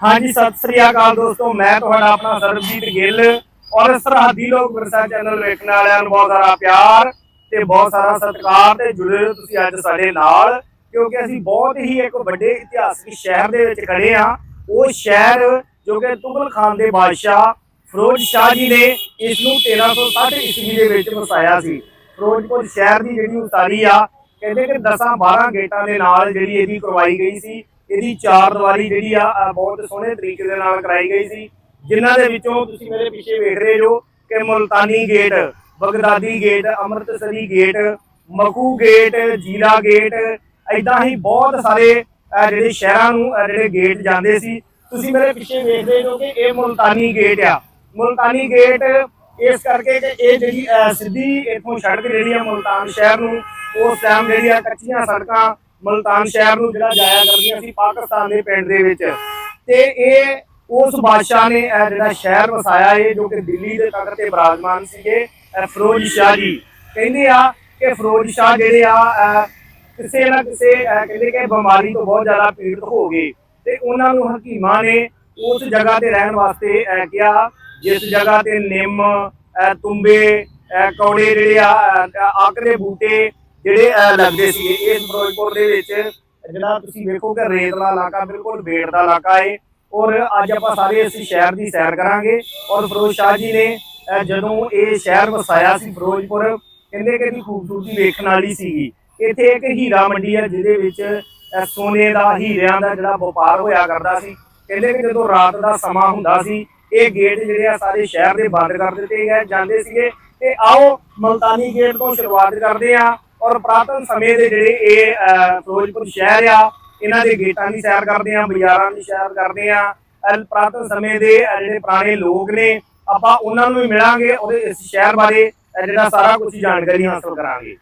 ਹਾਂਜੀ, ਸਤਿ ਸ੍ਰੀ ਅਕਾਲ ਦੋਸਤੋ, ਮੈਂ ਤੁਹਾਡਾ ਆਪਣਾ ਸਰਬਜੀਤ ਗਿੱਲ ਔਰ ਸਰਹੱਦੀ ਲੋਕ ਵਿਰਸਾ ਚੈਨਲ ਵੇਖਣ ਵਾਲਿਆਂ ਨੂੰ ਬਹੁਤ ਸਾਰਾ ਪਿਆਰ ਤੇ ਬਹੁਤ ਸਾਰਾ ਸਤਿਕਾਰ ਤੇ ਜੁੜੇ ਹੋ ਤੁਸੀਂ ਅੱਜ ਸਾਡੇ ਨਾਲ, ਕਿਉਂਕਿ ਅਸੀਂ ਬਹੁਤ ਹੀ ਇੱਕ ਵੱਡੇ ਇਤਿਹਾਸਿਕ ਸ਼ਹਿਰ ਦੇ ਵਿੱਚ ਖੜੇ ਆ ਉਹ ਸ਼ਹਿਰ ਜੋ ਕਿ ਤੁਗਲ ਖਾਨ ਦੇ ਬਾਦਸ਼ਾਹ ਫਿਰੋਜ਼ ਸ਼ਾਹ ਜੀ ਨੇ ਇਸ ਨੂੰ 1360 ਈਸਵੀ ਦੇ ਵਿੱਚ ਵਸਾਇਆ ਸੀ। ਫਿਰੋਜ਼ਪੁਰ ਸ਼ਹਿਰ ਦੀ ਜਿਹੜੀ ਉਸਾਰੀ ਆ, ਕਹਿੰਦੇ ਕਿ 10 12 ਗੇਟਾਂ ਦੇ ਨਾਲ ਜਿਹੜੀ ਇਹਦੀ ਕਰਵਾਈ ਗਈ ਸੀ। ਇਹਦੀ ਚਾਰ ਦੀਵਾਰੀ ਜਿਹੜੀ ਆ ਅ, ਬਹੁਤ ਸੋਹਣੇ ਤਰੀਕੇ ਦੇ ਨਾਲ ਕਰਾਈ ਗਈ ਸੀ। ਜਿਨ੍ਹਾਂ ਦੇ ਵਿੱਚੋਂ ਤੁਸੀਂ ਮੇਰੇ ਪਿੱਛੇ ਵੇਖ ਰਹੇ ਹੋ ਕਿ Multani gate Baghdadi gate Amritsari gate Makhu gate Zira gate ਐਦਾਂ ਹੀ ਬਹੁਤ ਸਾਰੇ ਅ, ਜਿਹੜੇ ਸ਼ਹਿਰਾਂ ਨੂੰ ਅ, ਜਿਹੜੇ ਗੇਟ ਜਾਂਦੇ ਸੀ। ਤੁਸੀਂ ਮੇਰੇ ਪਿੱਛੇ ਵੇਖਦੇ ਜੋ ਕਿ ਇਹ ਮੁਲਤਾਨੀ ਗੇਟ ਆ। ਮੁਲਤਾਨੀ ਗੇਟ ਇਸ ਕਰਕੇ ਕਿ ਇਹ ਜਿਹੜੀ ਅ, ਸਿੱਧੀ ਇੱਥੋਂ ਸੜਕ ਜਿਹੜੀ ਆ ਮੁਲਤਾਨ ਸ਼ਹਿਰ ਨੂੰ ਉਸ ਟਾਈਮ ਜਿਹੜੀ ਆ ਕੱਚੀਆਂ ਸੜਕਾਂ ਮੁਲਤਾਨ ਸ਼ਹਿਰ ਨੂੰ ਜਿਹੜਾ ਜਾਇਆ ਕਰਦੀਆਂ ਸੀ ਪਾਕਿਸਤਾਨ ਦੇ ਪਿੰਡ ਦੇ ਵਿੱਚ। ਤੇ ਇਹ ਉਸ ਬਾਦਸ਼ਾਹ ਨੇ ਇਹ ਜਿਹੜਾ ਸ਼ਹਿਰ ਵਸਾਇਆ ਇਹ ਜੋ ਕਿ ਦਿੱਲੀ ਦੇ ਤਖਤ ਤੇ ਬਿਰਾਜਮਾਨ ਸੀਗੇ ਇਹ ਫਿਰੋਜ਼ ਸ਼ਾਹ ਜੀ। ਕਹਿੰਦੇ ਆ ਕਿ ਫਿਰੋਜ਼ ਸ਼ਾਹ ਜਿਹੜੇ ਆ ਕਿਸੇ ਨਾ ਕਿਸੇ ਕਹਿੰਦੇ ਕਿ ਬਿਮਾਰੀ ਤੋਂ ਬਹੁਤ ਜ਼ਿਆਦਾ ਪੀੜਤ ਹੋ ਗਏ। ਤੇ ਉਹਨਾਂ ਨੂੰ ਹਕੀਮਾਂ ਨੇ ਉਸ ਜਗ੍ਹਾ ਤੇ ਰਹਿਣ ਵਾਸਤੇ ਕਿਹਾ ਜਿਸ ਜਗ੍ਹਾ ਤੇ ਨਿੰਮ ਅਹ, ਤੁੰਬੇ ਕੌੜੇ ਜਿਹੜੇ ਆ ਅਹ, ਬੂਟੇ ਜਿਹੜੇ ਅਹ, ਲੱਗਦੇ ਸੀ ਇਸ ਫਿਰੋਜ਼ਪੁਰ ਦੇ ਵਿੱਚ ਜਿਹੜਾ ਤੁਸੀਂ ਵੇਖੋ ਕਿ ਰੇਤ ਦਾ ਇਲਾਕਾ ਬਿਲਕੁਲ ਬੇੜ ਦਾ ਇਲਾਕਾ ਹੈ ਔਰ ਅੱਜ ਆਪਾਂ ਸਾਰੇ ਅਸੀਂ ਸ਼ਹਿਰ ਦੀ ਸੈਰ ਕਰਾਂਗੇ ਔਰ ਫਿਰੋਜ਼ ਸ਼ਾਹ ਜੀ ਨੇ ਜਦੋਂ ਇਹ ਸ਼ਹਿਰ ਵਸਾਇਆ ਸੀ ਫਿਰੋਜ਼ਪੁਰ ਕਹਿੰਦੇ ਕਿ ਇਹਦੀ ਖੂਬਸੂਰਤੀ ਵੇਖਣ ਵਾਲੀ ਸੀਗੀ। ਇੱਥੇ ਇੱਕ ਹੀਰਾ ਮੰਡੀ ਹੈ ਜਿਹਦੇ ਵਿੱਚ ਸੋਨੇ ਦਾ ਹੀਰਿਆਂ ਦਾ ਜਿਹੜਾ ਵਪਾਰ ਹੋਇਆ ਕਰਦਾ ਸੀ। ਕਹਿੰਦੇ ਕਿ ਜਦੋਂ ਰਾਤ ਦਾ ਸਮਾਂ ਹੁੰਦਾ ਸੀ ਇਹ ਗੇਟ ਜਿਹੜੇ ਆ ਸਾਰੇ ਸ਼ਹਿਰ ਦੇ ਬੰਦ ਕਰ ਦਿੱਤੇ ਗਏ ਜਾਂਦੇ ਸੀਗੇ। ਤੇ ਆਓ ਮਲਤਾਨੀ ਗੇਟ ਤੋਂ ਸ਼ੁਰੂਆਤ ਕਰਦੇ ਆ। ਔਰ ਪ੍ਰਾਤਨ ਸਮੇਂ ਦੇ ਜਿਹੜੇ ਇਹ ਫਿਰੋਜ਼ਪੁਰ ਸ਼ਹਿਰ ਆ, ਇਹਨਾਂ ਦੇ ਗੇਟਾਂ ਦੀ ਸੈਰ ਕਰਦੇ ਆ, ਬਾਜ਼ਾਰਾਂ ਦੀ ਸੈਰ ਕਰਦੇ ਆ। ਪ੍ਰਾਤਨ ਸਮੇਂ ਦੇ ਜਿਹੜੇ ਪੁਰਾਣੇ ਲੋਕ ਨੇ, ਆਪਾਂ ਉਹਨਾਂ ਨੂੰ ਵੀ ਮਿਲਾਂਗੇ, ਉਹਦੇ ਇਸ ਸ਼ਹਿਰ ਬਾਰੇ ਜਿਹੜਾ ਸਾਰਾ ਕੁਝ ਜਾਣਕਾਰੀ ਹਾਸਲ ਕਰਾਂਗੇ।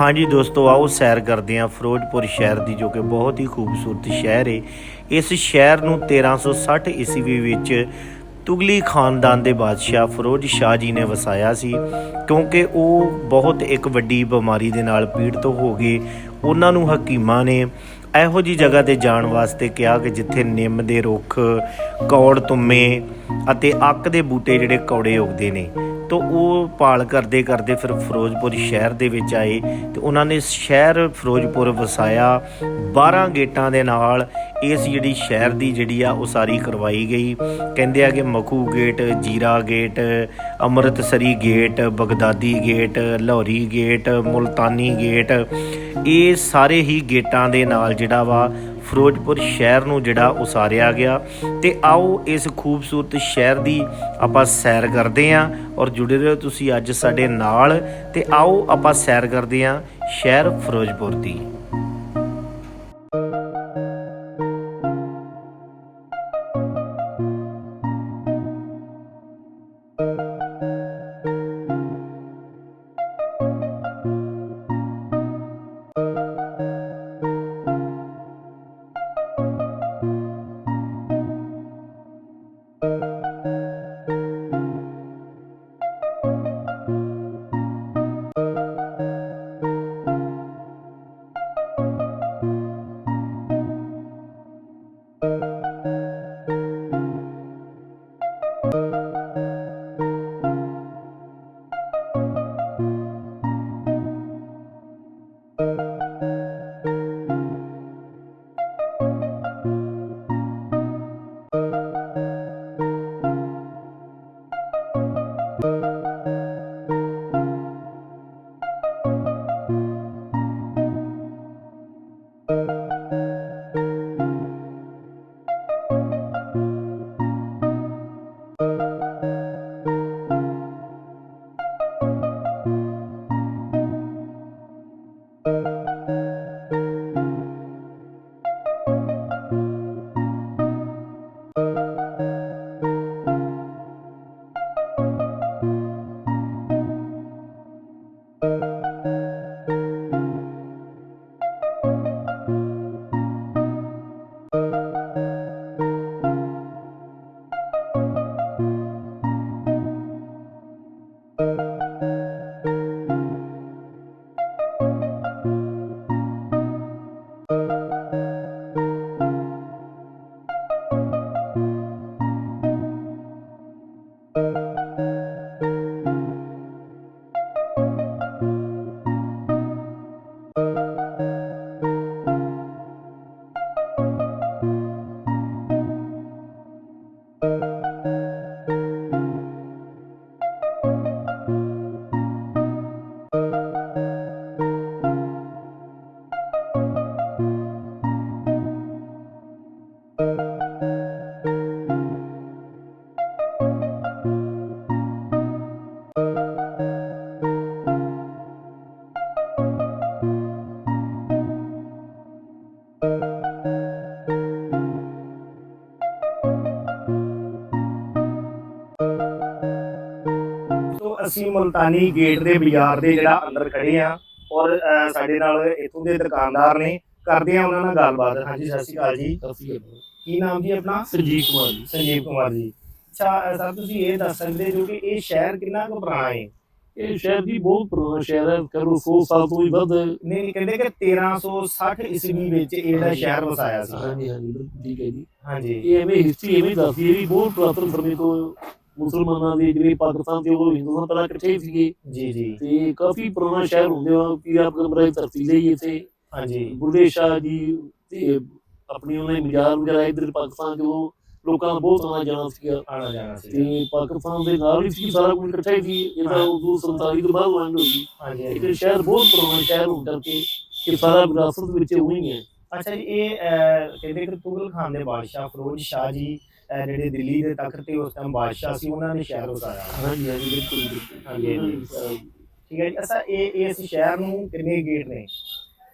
ਹਾਂਜੀ ਦੋਸਤੋ, ਆਓ ਸੈਰ ਕਰਦੇ ਹਾਂ ਫਿਰੋਜ਼ਪੁਰ ਸ਼ਹਿਰ ਦੀ, ਜੋ ਕਿ ਬਹੁਤ ਹੀ ਖੂਬਸੂਰਤ ਸ਼ਹਿਰ ਹੈ ਇਸ ਸ਼ਹਿਰ ਨੂੰ 1360 ਈਸਵੀ ਵਿੱਚ ਤੁਗਲੀ ਖਾਨਦਾਨ ਦੇ ਬਾਦਸ਼ਾਹ ਫਿਰੋਜ਼ ਸ਼ਾਹ ਜੀ ਨੇ ਵਸਾਇਆ ਸੀ, ਕਿਉਂਕਿ ਉਹ ਬਹੁਤ ਇੱਕ ਵੱਡੀ ਬਿਮਾਰੀ ਦੇ ਨਾਲ ਪੀੜਤ ਹੋ ਗਏ। ਉਹਨਾਂ ਨੂੰ ਹਕੀਮਾਂ ਨੇ ਇਹੋ ਜੀ ਜਗ੍ਹਾ ਤੇ ਜਾਣ ਵਾਸਤੇ ਕਿਹਾ ਕਿ ਜਿੱਥੇ ਨਿੰਮ ਦੇ ਰੁੱਖ, ਕੌੜ ਤੁੰਮੇ ਅਤੇ ਅੱਕ ਦੇ ਬੂਟੇ ਜਿਹੜੇ ਕੌੜੇ ਉਗਦੇ ਨੇ। ਤੋ ਉਹ ਪਾਲ ਕਰਦੇ ਕਰਦੇ ਫਿਰ ਫਿਰੋਜ਼ਪੁਰ ਸ਼ਹਿਰ ਦੇ ਵਿੱਚ ਆਏ ਤੇ ਉਹਨਾਂ ਨੇ ਸ਼ਹਿਰ ਫਿਰੋਜ਼ਪੁਰ ਵਸਾਇਆ। 12 ਗੇਟਾਂ ਦੇ ਨਾਲ ਇਸ ਜਿਹੜੀ ਸ਼ਹਿਰ ਦੀ ਜਿਹੜੀ ਆ ਉਸਾਰੀ ਕਰਵਾਈ ਗਈ। ਕਹਿੰਦੇ ਆ ਕਿ Makhu gate, Zira gate, Amritsari gate, Baghdadi gate, Lahori gate, Multani gate, ਇਹ ਸਾਰੇ ਹੀ ਗੇਟਾਂ ਦੇ ਨਾਲ ਜਿਹੜਾ ਵਾ ਫਿਰੋਜ਼ਪੁਰ ਸ਼ਹਿਰ ਨੂੰ ਜਿਹੜਾ ਉਸਾਰਿਆ ਗਿਆ। ਤੇ ਆਓ ਇਸ ਖੂਬਸੂਰਤ ਸ਼ਹਿਰ ਦੀ ਆਪਾਂ ਸੈਰ ਕਰਦੇ ਆਂ ਔਰ ਜੁੜੇ ਰਹੋ ਤੁਸੀਂ ਅੱਜ ਸਾਡੇ ਨਾਲ। ਤੇ ਆਓ ਆਪਾਂ ਸੈਰ ਕਰਦੇ ਆਂ ਸ਼ਹਿਰ ਫਿਰੋਜ਼ਪੁਰ ਦੀ। ਅਸੀਂ ਮੁਲਤਾਨੀ ਗੇਟ ਦੇ ਬਾਜ਼ਾਰ ਦੇ ਜਿਹੜਾ ਅੰਦਰ ਖੜੇ ਆ ਔਰ ਅਹ, ਸਾਡੇ ਨਾਲ ਇੱਥੋਂ ਦੇ ਦੁਕਾਨਦਾਰ ਨੇ। ਕਰਦੇ ਆ ਉਹਨਾਂ ਨਾਲ ਗੱਲਬਾਤ। ਹਾਂਜੀ ਸਤਿ ਸ਼੍ਰੀ ਅਕਾਲ ਜੀ। ਕੀ ਨਾਮ ਜੀ ਆਪਣਾ? ਸੰਜੀਵ ਕੁਮਾਰ ਜੀ। ਸੰਜੀਵ ਕੁਮਾਰ ਜੀ। ਅੱਛਾ ਸਰ ਤੁਸੀਂ ਇਹ ਦੱਸ ਸਕਦੇ ਜੋ ਕਿ ਇਹ ਸ਼ਹਿਰ ਕਿੰਨਾ ਕੁ ਪੁਰਾਣਾ ਹੈ ਇਹ ਸ਼ਹਿਰ ਦੀ ਬਹੁਤ ਪੁਰਾਣਾ ਸ਼ਹਿਰ ਹੈ। ਕਰੋ 100 ਸਾਲ ਤੋਂ ਵੀ ਵੱਧ ਹੈ। ਨਹੀਂ ਨਹੀਂ ਕਹਿੰਦੇ ਕਿ 1360 ਈਸਵੀ ਵਿੱਚ ਇਹ ਜਿਹੜਾ ਸ਼ਹਿਰ ਵਸਾਇਆ ਸੀ। ਹਾਂਜੀ ਹਾਂਜੀ ਬਿਲਕੁਲ ਠੀਕ ਹੈ ਜੀ। ਹਾਂਜੀ। ਇਹ ਐਵੇਂ ਹਿਸਟਰੀ ਐਵੇਂ ਦੱਸਦੀ ਹੈ ਵੀ ਬਹੁਤ ਪੁਰਾਤਨ ਸਮੇਂ ਤੋਂ ਮੁਸਲਮਾਨਾਂ ਦੇ ਜਿਹੜੇ ਪਾਕਿਸਤਾਨ ਤੇ ਉਹ ਹਿੰਦੂਆਂ ਪਹਿਲਾਂ ਇਕੱਠੇ ਹੀ ਸੀਗੇ। ਜੀ ਜੀ। ਤੇ ਕਾਫੀ ਪੁਰਾਣਾ ਸ਼ਹਿਰ ਹੁੰਦੇ ਆ ਪੀਰ ਆਪਕਰ ਬਰਾਏ ਧਰਤੀ ਲਈ ਇੱਥੇ। ਹਾਂਜੀ। ਸ਼ਾਹ ਜੀ ਤੇ ਆਪਣੀ ਉਹਨੇ ਮਜ਼ਾਰ ਵਗੈਰਾ ਇਧਰ ਪਾਕਿਸਤਾਨ ਤੋਂ ਲੋਕਾਂ ਦਾ ਬਹੁਤ ਆਉਣਾ ਜਾਣਾ ਸੀਗਾ। ਆਣਾ ਜਾਣਾ ਸੀ ਤੇ ਪਾਕਿਸਤਾਨ ਦੇ ਨਾਲ ਹੀ ਸੀ ਸਾਰਾ ਕੁਝ ਇਕੱਠਾ ਹੀ ਸੀ। ਇਹ ਤਾਂ ਉਦੋਂ 47 ਤੋਂ ਬਾਅਦ ਵੰਡ ਹੋਈ। ਹਾਂਜੀ ਇਹ। ਸ਼ਹਿਰ ਬਹੁਤ ਪੁਰਾਣਾ ਸ਼ਹਿਰ ਹੋਣ ਕਰਕੇ ਇਹ ਸਾਰਾ ਵਿਰਾਸਤ ਵਿੱਚ ਉਹੀ ਹੈ। ਅੱਛਾ ਜੀ ਇਹ ਕਹਿੰਦੇ ਕਿ ਤੁਗਲ ਖਾਨ ਦੇ ਬਾਦਸ਼ਾਹ ਫਿਰੋਜ਼ ਸ਼ਾਹ ਜੀ ਅਹ, ਜਿਹੜੇ ਦਿੱਲੀ ਦੇ ਤਖਤ ਤੇ ਉਸ ਟਾਈਮ ਬਾਦਸ਼ਾਹ ਸੀ ਉਹਨਾਂ ਨੇ ਸ਼ਹਿਰ ਵਸਾਇਆ ਹਾਂਜੀ ਹਾਂਜੀ ਬਿਲਕੁਲ ਬਿਲਕੁਲ। ਹਾਂਜੀ, ਹਾਂਜੀ। ਠੀਕ ਹੈ ਜੀ ਅੱਛਾ ਇਹ ਇਸ ਸ਼ਹਿਰ ਨੂੰ ਕਿੰਨੇ ਗੇਟ ਨੇ?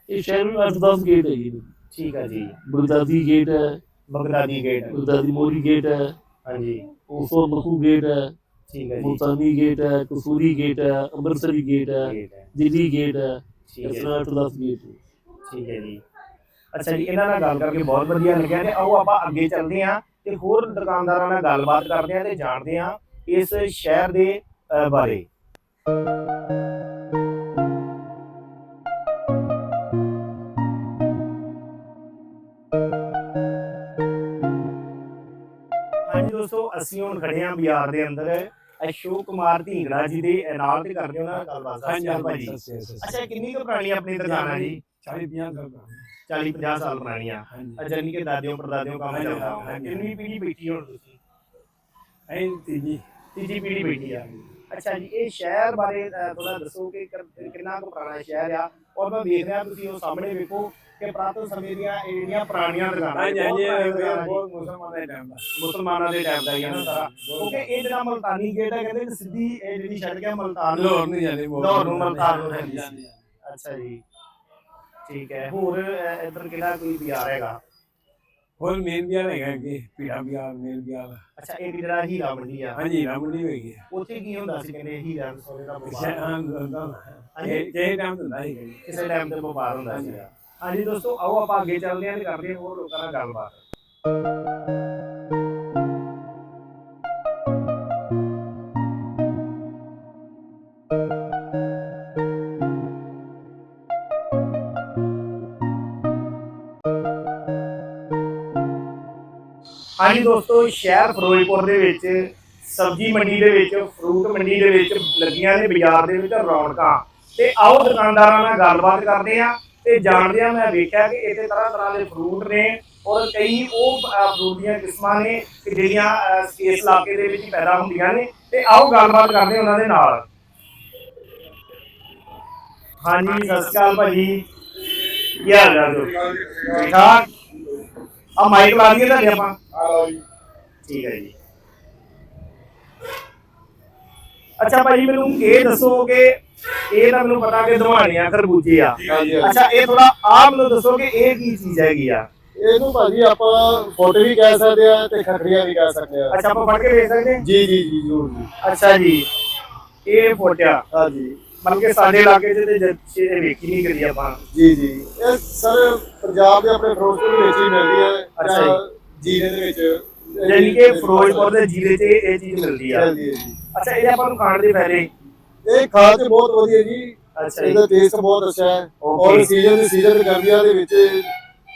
ਇਹ ਸ਼ਹਿਰ ਵਿੱਚ 8-10 ਗੇਟ ਹੈ ਜੀ ਠੀਕ ਹੈ ਜੀ। ਬਗਦਾਦੀ ਗੇਟ ਹੈ। ਬਗਦਾਦੀ ਗੇਟ ਬਗਦਾਦੀ ਮੋਰੀ ਗੇਟ ਹੈ। ਹਾਂਜੀ। ਉਸੋ ਮਕੂ ਗੇਟ ਹੈ। ਠੀਕ ਹੈ ਜੀ। ਮੁਲਤਾਨੀ ਗੇਟ ਹੈ ਕਸੂਰੀ ਗੇਟ ਹੈ ਅੰਮ੍ਰਿਤਸਰੀ ਗੇਟ ਹੈ ਦਿੱਲੀ ਗੇਟ ਹੈ। ਇਸ ਤਰ੍ਹਾਂ 8-10 ਗੇਟ ਨੇ। ਠੀਕ ਹੈ ਜੀ। ਅੱਛਾ ਜੀ ਇਹਨਾਂ ਨਾਲ ਗੱਲ ਕਰਕੇ ਬਹੁਤ ਵਧੀਆ ਲੱਗਿਆ ਤੇ ਆਓ ਆਪਾਂ ਅੱਗੇ ਚੱਲਦੇ ਹਾਂ। ਤੇ ਹੋਰ ਦੁਕਾਨਦਾਰਾਂ ਨਾਲ ਗੱਲਬਾਤ ਕਰਦੇ ਹਾਂ ਤੇ ਜਾਣਦੇ ਹਾਂ ਇਸ ਸ਼ਹਿਰ ਦੇ ਬਾਰੇ। ਹਾਂਜੀ ਦੋਸਤੋ ਅਸੀਂ ਹੁਣ ਖੜੇ ਹਾਂ ਬਾਜ਼ਾਰ ਦੇ ਅੰਦਰ। ਅਸ਼ੋਕ ਕੁਮਾਰ ਢੀਂਗੜਾ ਜੀ ਦੇ ਨਾਲ ਤੇ ਕਰਦੇ ਹਾਂ ਉਹਨਾਂ ਨਾਲ ਗੱਲਬਾਤ। ਅਕਾਲ ਭਾਜੀ। ਅੱਛਾ ਕਿੰਨੀ ਕੁ ਪੁਰਾਣੀ ਆਪਣੀ ਦੁਕਾਨ ਹੈ ਜੀ? 40 50 ਸਾਲ 40 50 ਸਾਲ ਪੁਰਾਣੀਆਂ। ਹਾਂਜੀ। ਅੱਛਾ ਨਹੀਂ ਕਿ ਦਾਦਿਓ ਪੜਦਾਦਿਓ ਕੰਮ ਹਾਂਜੀ, ਚੱਲਦਾ। ਹਾਂਜੀ। ਕਿੰਨੀ ਪੀੜੀ ਬੈਠੀ ਹੁਣ ਤੁਸੀਂ? ਐਂ ਤੀਜੀ ਤੀਜੀ ਪੀੜੀ ਬੈਠੀ ਆ ਅੱਛਾ ਜੀ ਇਹ ਸ਼ਹਿਰ ਬਾਰੇ ਥੋੜਾ ਦੱਸੋ ਕਿ ਕਰ- ਕਿੰਨਾ ਕੁ ਪੁਰਾਣਾ ਸ਼ਹਿਰ ਆ? ਔਰ ਮੈਂ ਦੇਖ ਰਿਹਾ ਤੁਸੀਂ ਉਹ ਸਾਹਮਣੇ ਵੇਖੋ ਕਿ ਪ੍ਰਾਤਨ ਸਮੇਂ ਦੀਆਂ ਇਹ ਜਿਹੜੀਆਂ ਪੁਰਾਣੀਆਂ ਦੁਕਾਨਾਂ ਹਾਂਜੀ ਬਹੁਤ ਹਾਂਜੀ ਪੁਰਾਣੀਆਂ ਇਹ ਦੁਕਾਨਾਂ ਜੀ। ਬਹੁਤ ਮੁਸਲਮਾਨ ਦੇ ਟਾਈਮ ਦਾ। ਮੁਸਲਮਾਨਾਂ ਦੇ ਟਾਈਮ ਦਾ ਹੀ ਹੈ ਨਾ ਸਾਰਾ। ਕਿਉਂਕਿ ਇਹ ਜਿਹੜਾ ਮਲਤਾਨੀ ਗੇਟ ਹੈ ਕਹਿੰਦੇ ਕਿ ਸਿੱਧੀ ਇਹ ਜਿਹੜੀ ਛੱਡ ਗਿਆ ਮਲਤਾਨ ਨੂੰ। ਲਾਹੌਰ ਨਹੀਂ ਜਾਂਦੇ ਲਾਹੌਰ ਨੂੰ ਮਲਤਾਨ ਨੂੰ ਜਾਂਦੀ ਸੀ। ਜਾਂਦੀ ਹੈ। ਅੱਛਾ ਜੀ। ਠੀਕ ਹੈ। ਹੋਰ ਅਹ, ਇੱਧਰ ਕਿਹੜਾ ਕੋਈ ਬਾਜ਼ਾਰ ਹੈਗਾ? ਹੋਰ ਮੇਨ ਬਿਆਰ ਹੈਗਾ ਕਿ ਪੀੜਾ ਬਿਆਰ ਮੇਨ ਬਿਆਰ ਅੱਛਾ ਇਹ ਜਿਹੜਾ ਹੀਰਾ ਮੰਡੀ ਆ। ਹਾਂਜੀ ਰਾਮਣੀ ਹੋਈ ਹੈ ਉੱਥੇ ਕੀ ਹੁੰਦਾ ਸੀ ਕਹਿੰਦੇ ਹੀਰਾ ਸੋਨੇ ਦਾ ਵਪਾਰ ਇਹ ਜੇ ਟਾਈਮ ਹੁੰਦਾ ਹੀ ਕਿਸੇ ਟਾਈਮ ਤੇ ਵਪਾਰ ਹੁੰਦਾ ਸੀ ਹਾਂਜੀ ਦੋਸਤੋ ਆਓ ਆਪਾਂ ਅੱਗੇ ਚੱਲਦੇ ਹਾਂ ਤੇ ਕਰਦੇ ਹਾਂ ਹੋਰ ਲੋਕਾਂ ਨਾਲ ਗੱਲਬਾਤ। ਹਾਂਜੀ ਦੋਸਤੋ ਸ਼ਹਿਰ ਫਿਰੋਜ਼ਪੁਰ ਦੇ ਵਿੱਚ ਸਬਜ਼ੀ ਮੰਡੀ ਦੇ ਵਿੱਚ ਫਰੂਟ ਮੰਡੀ ਦੇ ਵਿੱਚ ਲੱਗੀਆਂ ਨੇ ਬਾਜ਼ਾਰ ਦੇ ਵਿੱਚ ਰੌਣਕਾਂ। ਤੇ ਆਓ ਦੁਕਾਨਦਾਰਾਂ ਨਾਲ ਗੱਲਬਾਤ ਕਰਦੇ ਆ ਤੇ ਜਾਣਦੇ ਆ ਮੈਂ ਵੇਖਿਆ ਕਿ ਇੱਥੇ ਤਰ੍ਹਾਂ ਤਰ੍ਹਾਂ ਦੇ ਫਰੂਟ ਨੇ ਔਰ ਕਈ ਉਹ ਫਰੂਟ ਦੀਆਂ ਕਿਸਮਾਂ ਨੇ ਕਿ ਜਿਹੜੀਆਂ ਅ, ਇਸ ਇਲਾਕੇ ਦੇ ਵਿੱਚ ਪੈਦਾ ਹੁੰਦੀਆਂ ਨੇ। ਤੇ ਆਓ ਗੱਲਬਾਤ ਕਰਦੇ ਉਹਨਾਂ ਦੇ ਨਾਲ। ਹਾਂਜੀ ਸਤਿ ਸ਼੍ਰੀ ਅਕਾਲ ਭਾਜੀ। ਕੀ ਹਾਲ ਚਾਲ? ਠੀਕ ਠਾਕ? ਆ ਮਾਈਕ ਲਾ ਦਈਏ ਤੁਹਾਡੇ ਆਪਾਂ। ਠੀਕ ਹੈ ਜੀ। ਅੱਛਾ ਭਾਜੀ ਮੈਨੂੰ ਇਹ ਦੱਸੋ ਕਿ ਇਹ ਤਾਂ ਮੈਨੂੰ ਪਤਾ ਕਿ ਦਵਾਣੀਆਂ ਖਰਬੂਜੇ ਆ। ਅੱਛਾ ਇਹ ਥੋੜਾ ਆਪ ਮੈਨੂੰ ਦੱਸੋ ਕਿ ਇਹ ਕੀ ਚੀਜ਼ ਹੈਗੀ ਆ? ਇਹਨੂੰ ਭਾਜੀ ਆਪਾਂ ਫੋਟੋ ਵੀ ਕਹਿ ਸਕਦੇ ਆ ਤੇ ਖਖੜੀਆਂ ਵੀ ਕਹਿ ਸਕਦੇ ਆ। ਅੱਛਾ ਆਪਾਂ ਫੜ ਕੇ ਵੇਖ ਸਕਦੇ? ਜੀ ਜੀ ਜੀ ਜ਼ਰੂਰ ਜੀ। ਅੱਛਾ ਜੀ। ਇਹ ਫੋਟਿਆ ਹਾਂਜੀ ਮਤਲਬ ਕਿ ਸਾਡੇ ਇਲਾਕੇ 'ਚ ਤੇ ਜੱਚੇ ਇਹ ਵੇਖੀ ਨਹੀਂ ਕਰੀ ਆਪਾਂ। ਜੀ ਜੀ। ਇਹ ਸਰ ਪੰਜਾਬ ਦੇ ਆਪਣੇ ਫਿਰੋਜ਼ਪੁਰ ਵਿੱਚ ਹੀ ਮਿਲਦੀ ਹੈ ਅੱਛਾ ਜਾਂ। ਜੀਰੇ ਦੇ ਵਿੱਚ। ਯਾਨੀ ਕਿ ਫਿਰੋਜ਼ਪੁਰ ਦੇ ਜ਼ਿਲ੍ਹੇ 'ਚ ਇਹ ਚੀਜ਼ ਮਿਲਦੀ ਆ। ਮਿਲਦੀ ਹੈ ਜੀ। ਅੱਛਾ ਇਹ ਆਪਾਂ ਨੂੰ ਖਾਣ ਦੇ ਫਾਇਦੇ ਇਹ ਖਾਦ ਤੇ ਬਹੁਤ ਵਧੀਆ ਜੀ। ਅੱਛਾ ਜੀ। ਇਹਦਾ ਟੇਸਟ ਬਹੁਤ ਅੱਛਾ ਹੈ। Okay. ਔਰ ਸੀਜ਼ਨ ਦੇ ਸੀਜ਼ਨ ਦੇ ਗਰਮੀਆਂ ਦੇ ਵਿੱਚ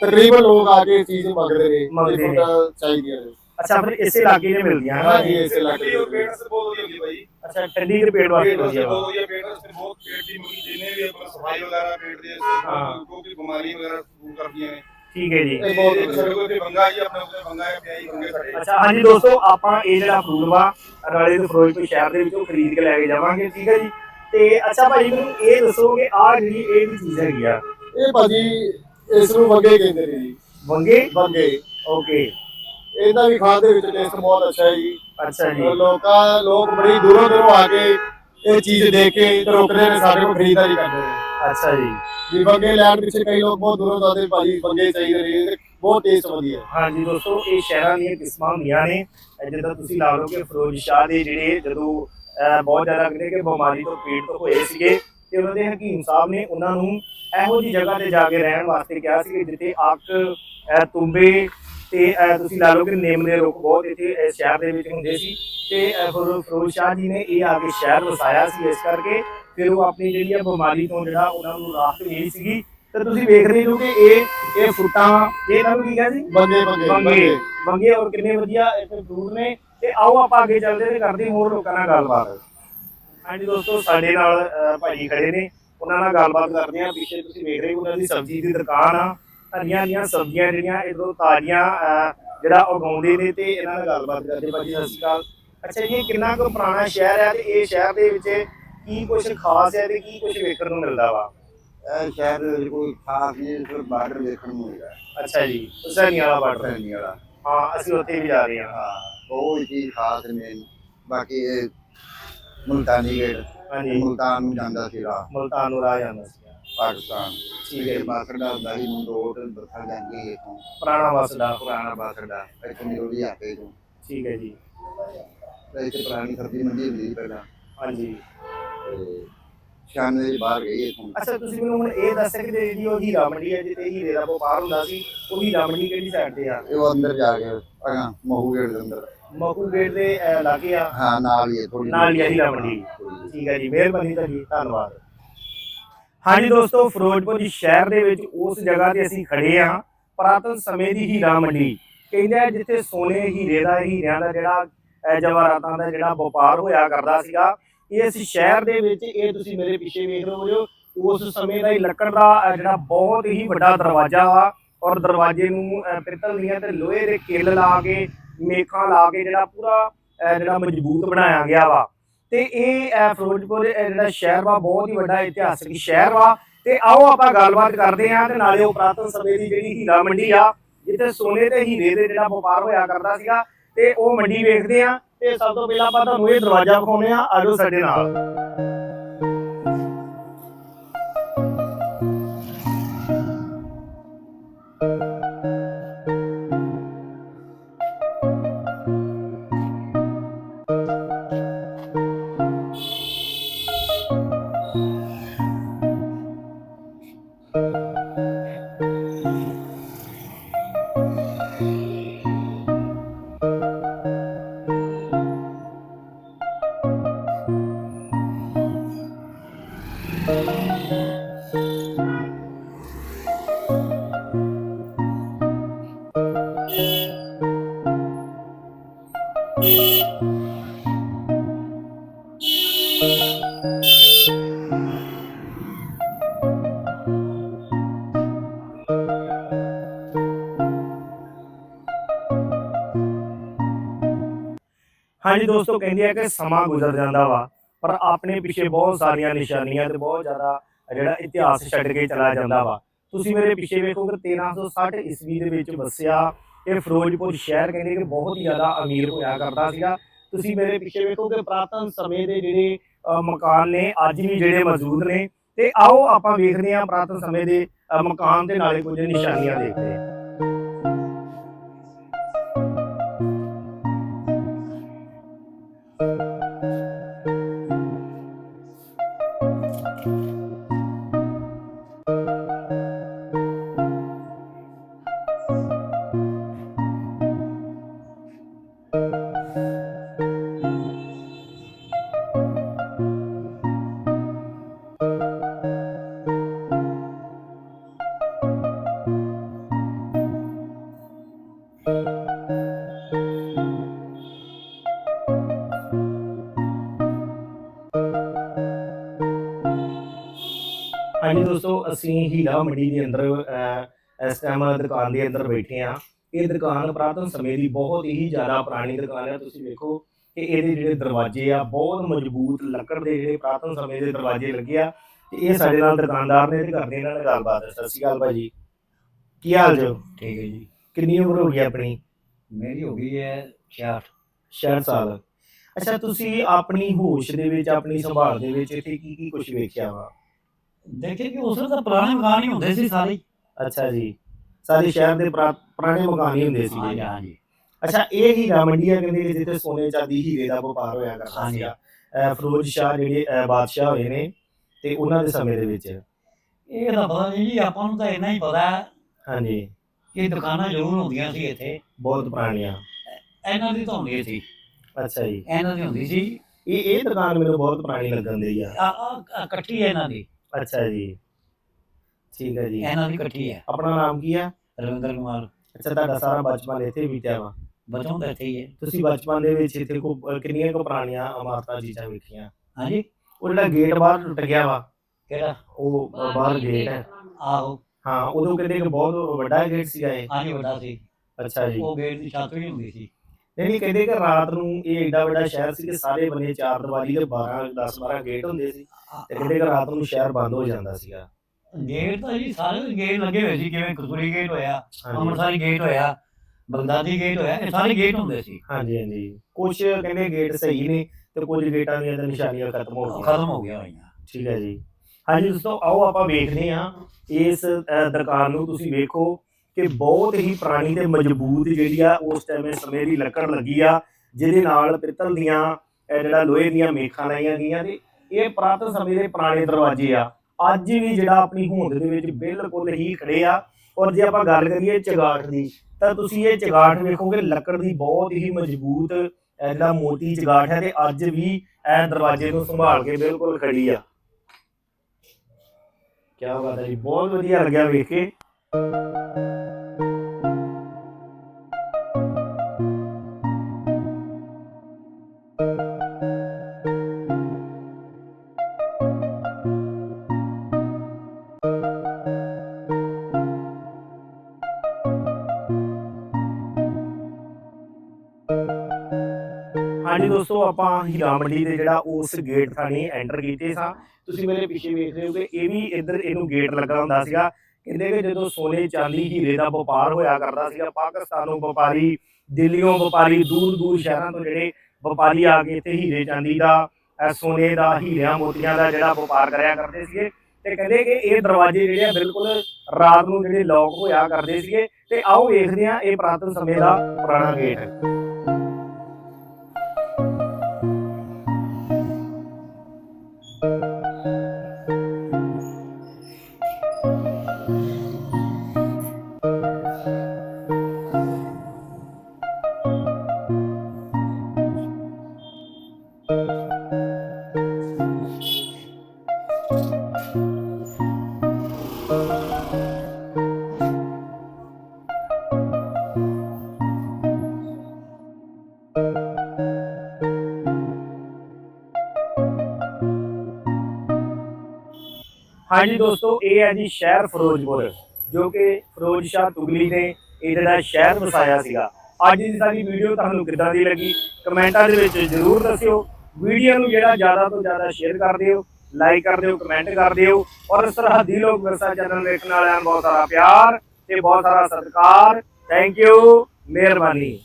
ਤਕਰੀਬਨ ਲੋਕ ਆ ਕੇ ਇਹ ਚੀਜ਼ ਮੰਗਦੇ ਨੇ ਮੰਗਦੇ ਨੇ। ਤੁਹਾਡਾ ਚਾਹੀਦੀ ਹੈ ਅੱਛਾ ਫਿਰ ਇਸੇ ਇਲਾਕੇ 'ਚ ਮਿਲਦੀਆਂ। ਹਨ ਹਾਂਜੀ ਇਸ ਇਲਾਕੇ ਦੇ ਵਿੱਚ। ਅੱਛਾ ਠੰਡੀ ਦੇ ਪੇਟ ਵਾਸਤੇ ਵਧੀਆ ਵਾ। ਹਾਂ। ਕੋਈ ਬਿਮਾਰੀ ਵਗੈਰਾ ਦੂਰ ਕਰਦੀਆਂ ਨੇ। ਠੀਕ ਹੈ ਜੀ। ਇਹ ਬਹੁਤ ਇਹ ਸਾਡੇ ਕੋਲ ਤੇ ਬੰਗਾ ਜੀ ਆਪਣੇ ਕੋਲ ਬੰਗਾ ਹੈ ਪਿਆਈ ਬੰਗੇ ਸਾਡੇ। ਅੱਛਾ ਹਾਂਜੀ ਦੋਸਤੋ ਆਪਾਂ ਇਹ ਜਿਹੜਾ ਫਰੂਟ ਵਾ ਰਾਲੇ ਦੇ ਫਿਰੋਜ਼ਪੁਰ ਸ਼ਹਿਰ ਦੇ ਵਿੱਚੋਂ ਖਰੀਦ ਕੇ ਲੈ ਕੇ ਜਾਵਾਂਗੇ ਠੀਕ ਹੈ ਜੀ? ਤੇ ਅੱਛਾ ਭਾਜੀ ਮੈਨੂੰ ਇਹ ਦੱਸੋ ਕਿ ਆਹ ਜਿਹੜੀ ਇਹ ਵੀ ਚੀਜ਼ ਹੈਗੀ ਆ। ਇਹ ਭਾਜੀ ਇਸ ਨੂੰ ਵੰਗੇ ਕਹਿੰਦੇ ਨੇ ਜੀ। ਵੰਗੇ? ਵੰਗੇ। ਓਕੇ ਇਹਦਾ ਵੀ ਖਾਣ ਦੇ ਵਿੱਚ ਟੇਸਟ ਬਹੁਤ ਅੱਛਾ ਹੈ ਜੀ। ਅੱਛਾ ਜੀ। ਲੋਕਾਂ ਲੋਕ ਬੜੀ ਦੂਰੋਂ ਦੂਰੋਂ ਆ ਕੇ ਇਹ ਚੀਜ਼ ਦੇਖ ਕੇ ਤੇ ਰੁਕਦੇ ਨੇ ਸਾਡੇ ਕੋਲ ਖਰੀਦਦਾਰੀ ਕਰਦੇ ਨੇ। ਅੱਛਾ ਜੀ। ਜੀ ਬੰਗੇ ਲੈਣ ਪਿੱਛੇ ਕਈ ਲੋਕ ਬਹੁਤ ਦੂਰੋਂ ਆਉਂਦੇ ਭਾਜੀ ਬੰਗੇ ਚਾਹੀਦੇ ਨੇ ਬਹੁਤ ਟੇਸਟ ਵਧੀਆ ਹੈ। ਹਾਂਜੀ ਦੋਸਤੋ ਇਹ ਸ਼ਹਿਰਾਂ ਦੀਆਂ ਕਿਸਮਾਂ ਹੁੰਦੀਆਂ ਨੇ। ਜਿੱਦਾਂ ਤੁਸੀਂ ਲਾ ਲਓ ਕਿ ਫਿਰੋਜ਼ ਸ਼ਾਹ ਦੇ ਜਿਹੜੇ ਜਦੋਂ ਬਹੁਤ ਜ਼ਿਆਦਾ ਕਹਿੰਦੇ ਕਿ ਬਿਮਾਰੀ ਤੋਂ ਪੀੜਤ ਹੋਏ ਸੀਗੇ ਤੇ ਉਹਨਾਂ ਦੇ ਹਕੀਮ ਸਾਹਿਬ ਨੇ ਉਹਨਾਂ ਨੂੰ ਇਹੋ ਜੀ ਜਗ੍ਹਾ ਤੇ ਜਾ ਕੇ ਰਹਿਣ ਵਾਸਤੇ ਕਿਹਾ ਸੀ ਕਿ ਜਿੱਥੇ ਅਹ ਤੁੰਬੇ ਤੇ ਅਹ ਤੁਸੀਂ ਲਾ ਲਓ ਕਿ ਨੇਮ ਦੇ ਰੁੱਖ ਬਹੁਤ ਇੱਥੇ ਇਸ ਸ਼ਹਿਰ ਦੇ ਵਿੱਚ ਹੁੰਦੇ ਸੀ। ਤੇ ਅਹ ਫਿਰ ਫਿਰੋਜ਼ ਸ਼ਾਹ ਜੀ ਨੇ ਇਹ ਆ ਕੇ ਸ਼ਹਿਰ ਵਸਾਇਆ ਸੀ ਇਸ ਕਰਕੇ। ਫਿਰ ਉਹ ਆਪਣੀ ਜਿਹੜੀ ਆ ਬਿਮਾਰੀ ਤੋਂ ਜਿਹੜਾ ਉਹਨਾਂ ਨੂੰ ਰਾਹਤ ਮਿਲੀ ਸੀਗੀ। ਤੇ ਤੁਸੀਂ ਵੇਖ ਰਹੇ ਹੋ ਕਿ ਇਹ ਇਹ ਫੁੱਟਾਂ ਇਹ ਤੁਹਾਨੂੰ ਕੀ ਕਿਹਾ ਸੀ ਬੰਗੇ ਬੰਗੇ। ਬੰਗੇ। ਬੰਗੇ ਔਰ ਕਿੰਨੇ ਵਧੀਆ ਇੱਥੇ ਫਰੂਟ ਨੇ। ਤੇ ਆਓ ਆਪਾਂ ਅੱਗੇ ਚੱਲਦੇ ਤੇ ਕਰਦੇ ਹੋਰ ਲੋਕਾਂ ਨਾਲ ਗੱਲਬਾਤ। ਹਾਂਜੀ ਦੋਸਤੋ ਸਾਡੇ ਨਾਲ ਅਹ, ਭਾਜੀ ਖੜੇ ਨੇ। ਉਹਨਾਂ ਨਾਲ ਗੱਲਬਾਤ ਕਰਦੇ ਆ ਪਿੱਛੇ ਤੁਸੀਂ ਵੇਖ ਰਹੇ ਹੋ ਉਹਨਾਂ ਦੀ ਸਬਜ਼ੀ ਦੀ ਦੁਕਾਨ ਆ। ਹਰੀਆਂ ਹਰੀਆਂ ਸਬਜ਼ੀਆਂ ਜਿਹੜੀਆਂ ਇਧਰੋਂ ਤਾਜ਼ੀਆਂ ਜਿਹੜਾ ਉਗਾਉਂਦੇ ਨੇ ਤੇ ਇਹਨਾਂ ਨਾਲ ਗੱਲਬਾਤ ਕਰਦੇ ਭਾਜੀ ਸਤਿ ਸ਼੍ਰੀ ਅਕਾਲ। ਅੱਛਾ ਜੀ ਕਿੰਨਾ ਕੁ ਪੁਰਾਣਾ ਸ਼ਹਿਰ ਹੈ ਤੇ ਇਹ ਸ਼ਹਿਰ ਦੇ ਵਿੱਚ ਕੀ ਕੁਝ ਖਾਸ ਹੈ ਤੇ ਕੀ ਕੁਝ ਵੇਖਣ ਨੂੰ ਮਿਲਦਾ ਵਾ? ਇਹ ਸ਼ਹਿਰ ਦੇ ਵਿੱਚ ਕੋਈ ਖਾਸ ਨਹੀਂ ਸਿਰਫ ਬਾਰਡਰ ਦੇਖਣ ਨੂੰ ਮਿਲਦਾ ਅੱਛਾ ਜੀ ਹੁਸੈਨੀ ਵਾਲਾ ਬਾਰਡਰ। ਨਹੀਂ ਵਾਲਾ। ਹਾਂ ਅਸੀਂ ਉੱਥੇ ਵੀ ਜਾ ਰਹੇ ਹਾਂ। ਹਾਂ ਕੋਈ ਚੀਜ਼ ਖਾਸ ਨਹੀਂ ਬਾਕੀ ਇਹ ਮੁਲਤਾਨੀ ਗੇਟ ਹਾਂਜੀ। ਮੁਲਤਾਨ ਨੂੰ ਜਾਂਦਾ ਸੀ ਰਾਹ ਮਲਤਾਨ ਨੂੰ ਰਾਹ ਜਾਂਦਾ ਸੀ। ਪਾਕਿਸਤਾਨ। ਠੀਕ ਹੈ। ਬਾਸਰ ਦਾ ਹੁੰਦਾ ਸੀ ਤਿੰਨ ਬਰਖਾ ਜਾਂਦੀ ਇਥੋਂ ਪੁਰਾਣਾ ਵਸਦਾ ਪੁਰਾਣਾ ਬਾਸਰ ਦਾ ਇੱਥੋਂ ਨਿਕਲਦੀ ਆ ਕੇ ਤੋਂ। ਠੀਕ ਹੈ ਜੀ। ਤੇ ਇੱਥੇ ਪੁਰਾਣੀ ਸਬਜ਼ੀ ਮੰਡੀ ਹੁੰਦੀ ਸੀ ਪਹਿਲਾਂ। ਹਾਂਜੀ। ਤੇ ਸ਼ਾਨ ਦੇ ਬਾਹਰ ਗਈ ਇਥੋਂ ਅੱਛਾ ਤੁਸੀਂ ਮੈਨੂੰ ਹੁਣ ਇਹ ਦੱਸ ਸਕਦੇ ਜਿਹੜੀ ਉਹ ਹੀਰਾ ਮੰਡੀ ਹੈ ਜਿੱਥੇ ਹੀਰੇ ਦਾ ਵਪਾਰ ਹੁੰਦਾ ਸੀ ਉਹ ਹੀਰਾ ਮੰਡੀ ਕਿਹੜੀ ਸਾਈਡ ਤੇ ਆ? ਇਹ ਉਹ ਅੰਦਰ ਜਾ ਕੇ ਅਗਾ ਮਹੂ ਗੇਟ ਦੇ ਅੰਦਰ। ਮਕੂ ਗੇਟ ਦੇ ਲਾਗੇ ਆ? ਹਾਂ ਨਾਲ ਹੀ ਥੋੜੀ ਨਾਲ ਹੀ ਹੀਰਾ ਮੰਡੀ। ਠੀਕ ਹੈ ਜੀ ਮਿਹਰਬਾਨੀ ਤੁਹਾਡੀ ਧੰਨਵਾਦ। ਹਾਂਜੀ ਦੋਸਤੋ ਫਿਰੋਜ਼ਪੁਰ ਸ਼ਹਿਰ ਦੇ ਵਿੱਚ ਉਸ ਜਗ੍ਹਾ ਤੇ ਅਸੀਂ ਖੜੇ ਆ ਪ੍ਰਾਤਨ ਸਮੇਂ ਦੀ ਹੀਰਾ ਮੰਡੀ ਕਹਿੰਦੇ ਜਿੱਥੇ ਸੋਨੇ ਹੀਰੇ ਦਾ ਹੀਰਿਆਂ ਦਾ ਜਿਹੜਾ ਅਹ, ਜਵਾਹਰਾਤਾਂ ਦਾ ਜਿਹੜਾ ਵਪਾਰ ਹੋਇਆ ਕਰਦਾ ਸੀਗਾ ਇਸ ਸ਼ਹਿਰ ਦੇ ਵਿੱਚ ਇਹ ਤੁਸੀਂ ਮੇਰੇ ਪਿੱਛੇ ਵੇਖ ਰਹੇ ਹੋ ਉਸ ਸਮੇਂ ਦਾ ਹੀ ਲੱਕੜ ਦਾ ਜਿਹੜਾ ਬਹੁਤ ਹੀ ਵੱਡਾ ਦਰਵਾਜ਼ਾ ਵਾ ਔਰ ਦਰਵਾਜ਼ੇ ਨੂੰ ਅਹ, ਪਿੱਤਲ ਦੀਆਂ ਤੇ ਲੋਹੇ ਦੇ ਕੇਲ ਲਾ ਕੇ ਮੇਖਾਂ ਲਾ ਕੇ ਜਿਹੜਾ ਪੂਰਾ ਜਿਹੜਾ ਮਜ਼ਬੂਤ ਬਣਾਇਆ ਗਿਆ ਵਾ। ਤੇ ਇਹ ਫਿਰੋਜ਼ਪੁਰ ਜਿਹੜਾ ਸ਼ਹਿਰ ਵਾ, ਬਹੁਤ ਹੀ ਵੱਡਾ ਇਤਿਹਾਸਿਕ ਸ਼ਹਿਰ ਵਾ। ਤੇ ਆਓ ਆਪਾਂ ਗੱਲਬਾਤ ਕਰਦੇ ਆਂ ਤੇ ਨਾਲੇ ਉਹ ਪ੍ਰਾਤਨ ਸਮੇਂ ਦੀ ਜਿਹੜੀ ਹੀਰਾ ਮੰਡੀ ਆ, ਜਿੱਥੇ ਸੋਨੇ ਤੇ ਹੀਰੇ ਦੇ ਜਿਹੜਾ ਵਪਾਰ ਹੋਇਆ ਕਰਦਾ ਸੀਗਾ, ਤੇ ਉਹ ਮੰਡੀ ਵੇਖਦੇ ਆਂ ਤੇ ਸਭ ਤੋਂ ਪਹਿਲਾਂ ਆਪਾਂ ਤੁਹਾਨੂੰ ਇਹ ਦਰਵਾਜ਼ਾ ਵਿਖਾਉਨੇ ਆ ਆਜੋ ਸਾਡੇ ਨਾਲ। ਹਾਂਜੀ ਦੋਸਤੋ, ਕਹਿੰਦੇ ਆ ਕਿ ਸਮਾਂ ਗੁਜ਼ਰ ਜਾਂਦਾ ਵਾ, ਪਰ ਆਪਣੇ ਪਿੱਛੇ ਬਹੁਤ ਸਾਰੀਆਂ ਨਿਸ਼ਾਨੀਆਂ ਤੇ ਬਹੁਤ ਜ਼ਿਆਦਾ ਜਿਹੜਾ ਇਤਿਹਾਸ ਛੱਡ ਕੇ ਚਲਾ ਜਾਂਦਾ ਵਾ। ਤੁਸੀਂ ਮੇਰੇ ਪਿੱਛੇ ਵੇਖੋ ਕਿ 1360 ਈਸਵੀ ਦੇ ਵਿੱਚ ਵਸਿਆ ਇਹ ਫਿਰੋਜ਼ਪੁਰ ਸ਼ਹਿਰ, ਕਹਿੰਦੇ ਕਿ ਬਹੁਤ ਹੀ ਜ਼ਿਆਦਾ ਅਮੀਰ ਹੋਇਆ ਕਰਦਾ ਸੀਗਾ। ਤੁਸੀਂ ਮੇਰੇ ਪਿੱਛੇ ਵੇਖੋ ਕਿ ਪ੍ਰਾਤਨ ਸਮੇਂ ਦੇ ਜਿਹੜੇ ਮਕਾਨ ਨੇ, ਅੱਜ ਵੀ ਜਿਹੜੇ ਮੌਜੂਦ ਨੇ। ਤੇ ਆਓ, ਆਪਾਂ ਵੇਖਦੇ ਹਾਂ ਪ੍ਰਾਤਨ ਸਮੇਂ ਦੇ ਮਕਾਨ ਦੇ ਨਾਲੇ ਕੁਝ ਨਿਸ਼ਾਨੀਆਂ ਦੇਖਦੇ ਹਾਂ। ਹਾਂਜੀ ਦੋਸਤੋ ਅਸੀਂ ਹੀਰਾ ਮੰਡੀ ਦੇ ਅੰਦਰ ਇਸ ਟਾਈਮ ਦੁਕਾਨ ਦੇ ਅੰਦਰ ਬੈਠੇ ਆ ਇਹ ਦੁਕਾਨ ਪ੍ਰਾਤਨ ਸਮੇਂ ਦੀ ਬਹੁਤ ਹੀ ਜ਼ਿਆਦਾ ਪੁਰਾਣੀ ਦੁਕਾਨ ਹੈ। ਤੁਸੀਂ ਵੇਖੋ ਕਿ ਇਹਦੇ ਜਿਹੜੇ ਦਰਵਾਜ਼ੇ ਆ ਬਹੁਤ ਮਜ਼ਬੂਤ ਲੱਕੜ ਦੇ ਜਿਹੜੇ ਪ੍ਰਾਤਨ ਸਮੇਂ ਦੇ ਦਰਵਾਜ਼ੇ ਲੱਗੇ ਆ। ਤੇ ਇਹ ਸਾਡੇ ਨਾਲ ਦੁਕਾਨਦਾਰ ਨੇ ਤੇ ਕਰਦੇ ਇਹਨਾਂ ਨਾਲ ਗੱਲਬਾਤ। ਸਤਿ ਸ਼੍ਰੀ ਅਕਾਲ ਭਾਜੀ। ਕੀ ਹਾਲ ਜੋ ਠੀਕ ਹੈ ਜੀ। ਕਿੰਨੀ ਉਮਰ ਹੋ ਗਈ ਆਪਣੀ? ਮੇਰੀ ਹੋ ਗਈ ਹੈ 66 66 ਸਾਲ। ਅੱਛਾ ਤੁਸੀਂ ਆਪਣੀ ਹੋਸ਼ ਦੇ ਵਿੱਚ ਆਪਣੀ ਸੰਭਾਲ ਦੇ ਵਿੱਚ ਇੱਥੇ ਕੀ ਕੀ ਕੁਝ ਵੇਖਿਆ ਵਾ? ਦੇਖੇ ਕਿ ਉਸ ਵੇਲੇ ਤਾਂ ਪੁਰਾਣੇ ਮਕਾਨ ਹੀ ਹੁੰਦੇ ਸੀ ਸਾਰੇ ਹੀ। ਅੱਛਾ ਜੀ। ਸਾਡੇ ਸ਼ਹਿਰ ਦੇ ਪੁਰਾ- ਪੁਰਾਣੇ ਮਕਾਨ ਹੀ ਹੁੰਦੇ ਸੀ ਹਾਂਜੀ ਹਾਂਜੀ। ਅੱਛਾ ਇਹ ਹੈ ਕਹਿੰਦੇ ਕਿ ਜਿੱਥੇ ਸੋਨੇ ਚਾਂਦੀ ਹੀਰੇ ਦਾ ਵਪਾਰ ਹੋਇਆ ਕਰਦਾ ਹਾਂਜੀ। ਸੀਗਾ ਅਹ ਫਿਰੋਜ਼ ਸ਼ਾਹ ਜਿਹੜੇ ਅਹ ਬਾਦਸ਼ਾਹ ਹੋਏ ਨੇ ਤੇ ਉਹਨਾਂ ਦੇ ਸਮੇਂ ਦੇ ਵਿੱਚ। ਇਹ ਤਾਂ ਪਤਾ ਨਹੀਂ ਜੀ ਆਪਾਂ ਨੂੰ ਤਾਂ ਇੰਨਾ ਹੀ ਪਤਾ ਹੈ ਹਾਂਜੀ। ਕਿ ਦੁਕਾਨਾਂ ਜ਼ਰੂਰ ਹੁੰਦੀਆਂ ਸੀ ਇੱਥੇ। ਬਹੁਤ ਪੁਰਾਣੀਆਂ। ਇਹਨਾਂ ਦੀ ਤਾਂ ਹੁੰਦੀ ਸੀ। ਅੱਛਾ ਜੀ। ਇਹਨਾਂ ਦੀ ਹੁੰਦੀ ਸੀ। ਇਹ ਇਹ ਦੁਕਾਨ ਮੈਨੂੰ ਬਹੁਤ ਪੁਰਾਣੀ ਲੱਗਣ ਦੀ ਆ ਆ ਆ ਇਕੱਠੀ ਹੈ ਇਹਨਾਂ ਦੀ। ਅੱਛਾ ਜੀ। ਠੀਕ ਹੈ ਜੀ। ਇਹਨਾਂ ਦੀ ਇਕੱਠੀ ਹੈ। ਆਪਣਾ ਨਾਮ ਕੀ ਆ ਰਵਿੰਦਰ ਕੁਮਾਰ। ਅੱਛਾ ਤੁਹਾਡਾ ਸਾਰਾ ਬਚਪਨ ਇੱਥੇ ਬੀਤਿਆ ਵਾ। ਬਚੋਂ ਤਾਂ ਇੱਥੇ ਹੀ ਹੈ। ਤੁਸੀਂ ਬਚਪਨ ਦੇ ਵਿੱਚ ਇੱਥੇ ਕੋ ਕਿੰਨੀਆਂ ਕੁ ਪੁਰਾਣੀਆਂ ਇਮਾਰਤਾਂ ਚੀਜ਼ਾਂ ਵੇਖੀਆਂ? ਹਾਂਜੀ। ਉਹ ਜਿਹੜਾ ਗੇਟ ਬਾਹਰ ਟੁੱਟ ਗਿਆ ਵਾ ਕਿਹੜਾ? ਉਹ ਬਾਹਰ ਗੇਟ ਹੈ। ਆਹੋ। ਹਾਂ ਉਦੋਂ ਕਹਿੰਦੇ ਕਿ ਬਹੁਤ ਵੱਡਾ ਗੇਟ ਸੀਗਾ ਇਹ। ਹਾਂਜੀ ਵੱਡਾ ਸੀ। ਅੱਛਾ ਜੀ। ਉਹ ਗੇਟ ਦੀ ਛੱਤ ਵੀ ਹੁੰਦੀ ਸੀ। ਨਹੀਂ ਨਹੀਂ ਕਹਿੰਦੇ ਕਿ ਰਾਤ ਨੂੰ ਇਹ ਏਡਾ ਵੱਡਾ ਸ਼ਹਿਰ ਸੀ ਕਿ ਸਾਰੇ ਬੰਨੇ ਚਾਰ ਦੀਵਾਰੀ ਦੇ 12 10 12 ਗੇਟ ਹੁੰਦੇ ਸੀ ਤੇ ਕਹਿੰਦੇ ਕਿ ਰਾਤ ਨੂੰ ਸ਼ਹਿਰ ਬੰਦ ਹੋ ਜਾਂਦਾ ਸੀਗਾ। ਗੇਟ ਤਾਂ ਜੀ ਸਾਰੇ ਗੇਟ ਲੱਗੇ ਹੋਏ ਸੀ ਕਿਵੇਂ ਕਸੂਰੀ ਗੇਟ ਹੋਇਆ ਅੰਮ੍ਰਿਤਸਰੀ ਗੇਟ ਹੋਇਆ ਬਗਦਾਦੀ ਗੇਟ ਹੋਇਆ ਇਹ ਸਾਰੇ ਗੇਟ ਹੁੰਦੇ ਸੀ। ਹਾਂਜੀ ਹਾਂਜੀ। ਕੁਝ ਕਹਿੰਦੇ ਗੇਟ ਸਹੀ ਨੇ ਤੇ ਕੁਝ ਗੇਟਾਂ ਦੀਆਂ ਤਾਂ ਨਿਸ਼ਾਨੀਆਂ ਖਤਮ ਹੋ ਗਈਆਂ। ਖਤਮ ਹੋ ਗਿਆ ਹੋਈਆਂ। ਠੀਕ ਹੈ ਜੀ। ਹਾਂਜੀ ਦੋਸਤੋ ਆਓ ਆਪਾਂ ਵੇਖਦੇ ਹਾਂ ਇਸ ਦੁਕਾਨ ਨੂੰ ਤੁਸੀਂ ਵੇਖੋ। ਕਿ ਬਹੁਤ ਹੀ ਪੁਰਾਣੀ ਤੇ ਮਜ਼ਬੂਤ ਜਿਹੜੀ ਆ, ਉਸ ਟਾਈਮ ਸਮੇਂ ਦੀ ਲੱਕੜ ਲੱਗੀ ਆ, ਜਿਹਦੇ ਨਾਲ ਪਿੱਤਲ ਦੀਆਂ ਜਿਹੜਾ ਲੋਹੇ ਦੀਆਂ ਮੇਖਾਂ ਲਾਈਆਂ ਗਈਆਂ ਤੇ ਇਹ ਪੁਰਾਤਨ ਸਮੇਂ ਦੇ ਪੁਰਾਣੇ ਦਰਵਾਜ਼ੇ ਆ। ਅੱਜ ਵੀ ਜਿਹੜਾ ਆਪਣੀ ਹੋਂਦ ਦੇ ਵਿੱਚ ਬਿਲਕੁਲ ਹੀ ਖੜੇ ਆ। ਔਰ ਜੇ ਆਪਾਂ ਗੱਲ ਕਰੀਏ ਚਗਾਠ ਦੀ, ਤਾਂ ਤੁਸੀਂ ਇਹ ਚਗਾਠ ਵੇਖੋਗੇ, ਲੱਕੜ ਦੀ ਬਹੁਤ ਹੀ ਮਜ਼ਬੂਤ ਜਿਹੜਾ ਮੋਟੀ ਚਗਾਠ ਹੈ, ਤੇ ਅੱਜ ਵੀ ਇਹ ਦਰਵਾਜ਼ੇ ਨੂੰ ਸੰਭਾਲ ਕੇ ਬਿਲਕੁਲ ਖੜੀ ਆ। ਕੀ ਬਾਤ ਹੈ ਜੀ, ਬਹੁਤ ਵਧੀਆ ਲੱਗਿਆ ਵੇਖ ਕੇ। ਦੋਸਤੋ, ਆਪਾਂ ਹੀਰਾ ਮੰਡੀ ਦੇ ਜਿਹੜਾ ਉਸ ਗੇਟ ਥਾਣੀ ਐਂਟਰ ਕੀਤੇ ਸਾਂ। ਤੁਸੀਂ ਮੇਰੇ ਪਿੱਛੇ ਵੇਖ ਰਹੇ ਹੋ ਕਿ ਇਹ ਵੀ ਇੱਧਰ ਇਹਨੂੰ ਗੇਟ ਲੱਗਾ ਹੁੰਦਾ ਸੀਗਾ। ਕਹਿੰਦੇ ਕਿ ਜਦੋਂ ਸੋਨੇ ਚਾਂਦੀ ਹੀਰੇ ਦਾ ਵਪਾਰ ਹੋਇਆ ਕਰਦਾ ਸੀਗਾ, ਪਾਕਿਸਤਾਨੋਂ ਵਪਾਰੀ, ਦਿੱਲੀੋਂ ਵਪਾਰੀ ਦੂਰ ਦੂਰ ਸ਼ਹਿਰਾਂ ਤੋਂ ਜਿਹੜੇ ਵਪਾਰੀ ਆ ਕੇ ਇੱਥੇ ਹੀਰੇ ਚਾਂਦੀ ਦਾ ਸੋਨੇ ਦਾ ਹੀਰਿਆਂ ਮੋਤੀਆਂ ਦਾ ਜਿਹੜਾ ਵਪਾਰ ਕਰਿਆ ਕਰਦੇ ਸੀਗੇ। ਤੇ ਕਹਿੰਦੇ ਕਿ ਇਹ ਦਰਵਾਜ਼ੇ ਜਿਹੜੇ ਆ ਬਿਲਕੁਲ ਰਾਤ ਨੂੰ ਜਿਹੜੇ ਲੌਕ ਹੋਇਆ ਕਰਦੇ ਸੀਗੇ। ਤੇ ਆਓ ਵੇਖਦੇ ਆ ਇਹ ਪ੍ਰਾਤਨ ਸਮੇਂ ਦਾ ਪੁਰਾਣਾ ਗੇਟ ਹਾਂਜੀ ਦੋਸਤੋ, ਇਹ ਹੈ ਜੀ ਸ਼ਹਿਰ ਫਿਰੋਜ਼ਪੁਰ, ਜੋ ਕਿ ਫਿਰੋਜ਼ ਸ਼ਾਹ ਤੁਗਲੀ ਨੇ ਇਹ ਜਿਹੜਾ ਸ਼ਹਿਰ ਵਸਾਇਆ ਸੀਗਾ। ਅੱਜ ਦੀ ਸਾਡੀ ਵੀਡੀਓ ਤੁਹਾਨੂੰ ਕਿੱਦਾਂ ਦੀ ਲੱਗੀ? ਕਮੈਂਟਾਂ ਦੇ ਵਿੱਚ ਜਰੂਰ ਦੱਸਿਓ। ਵੀਡੀਓ ਨੂੰ ਜਿਹੜਾ ਜ਼ਿਆਦਾ ਤੋਂ ਜ਼ਿਆਦਾ ਸ਼ੇਅਰ ਕਰ ਦਿਓ। ਲਾਈਕ ਕਰ ਦਿਓ, ਕਮੈਂਟ ਕਰ ਦਿਓ ਔਰ ਸਰਹੱਦੀ ਲੋਕ ਵਿਰਸਾ ਚੈਨਲ ਦੇਖਣ ਵਾਲਿਆਂ ਨੂੰ ਬਹੁਤ ਸਾਰਾ ਪਿਆਰ ਤੇ ਬਹੁਤ ਸਾਰਾ ਸਤਿਕਾਰ। ਥੈਂਕ ਯੂ ਮਿਹਰਬਾਨੀ।